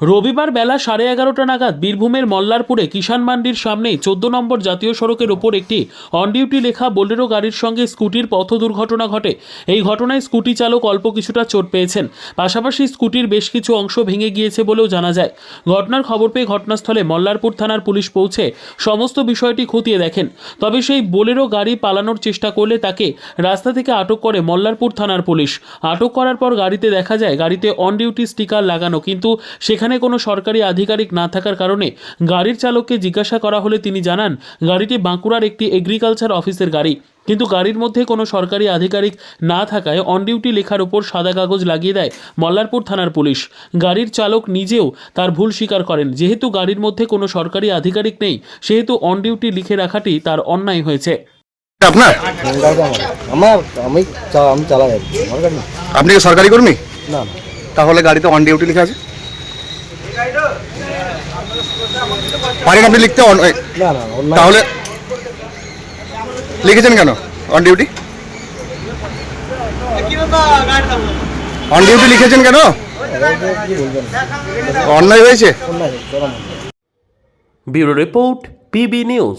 রবিবার বেলা সাড়ে এগারোটা নাগাদ বীরভূমের মল্লারপুরে কিষাণ মান্ডির সামনেই চোদ্দ নম্বর জাতীয় সড়কের ওপর একটি অন ডিউটি লেখা বোলেরো গাড়ির সঙ্গে স্কুটির পথ দুর্ঘটনা ঘটে। এই ঘটনায় স্কুটি চালক অল্প কিছুটা চোট পেয়েছেন। পাশাপাশি স্কুটির বেশ কিছু অংশ ভেঙে গিয়েছে বলেও জানা যায়। ঘটনার খবর পেয়ে ঘটনাস্থলে মল্লারপুর থানার পুলিশ পৌঁছে সমস্ত বিষয়টি খতিয়ে দেখেন। তবে সেই বোলেরো গাড়ি পালানোর চেষ্টা করলে তাকে রাস্তা থেকে আটক করে মল্লারপুর থানার পুলিশ। আটক করার পর গাড়িতে দেখা যায়, গাড়িতে অন ডিউটি স্টিকার লাগানো, কিন্তু সেখানে কোনো সরকারি আধিকারিক না থাকার কারণে গাড়ির চালককে জিজ্ঞাসা করা হলে তিনি জানান গাড়িটি বাঁকুড়ার একটি এগ্রিকালচার অফিসের গাড়ি। কিন্তু গাড়ির মধ্যে কোনো সরকারি আধিকারিক না থাকায় অন ডিউটি লেখার উপর সাদা কাগজ লাগিয়ে দেয় মল্লারপুর থানার পুলিশ। গাড়ির চালক নিজেও তার ভুল স্বীকার করেন। যেহেতু গাড়ির মধ্যে কোনো সরকারি আধিকারিক নেই সেহেতু অন ডিউটি লিখে রাখাটি তার অন্যায় হয়েছে। আপনার? আমার আমি আমি চালাই আপনি সরকারি কর্মী? না তাহলে গাড়িতে অন ডিউটি লেখা আছে? পারেন আপনি লিখতে তাহলে লিখেছেন কেন? অন ডিউটি অন ডিউটি লিখেছেন কেন? অন্যায় হয়েছে? Bureau bureau report PB news.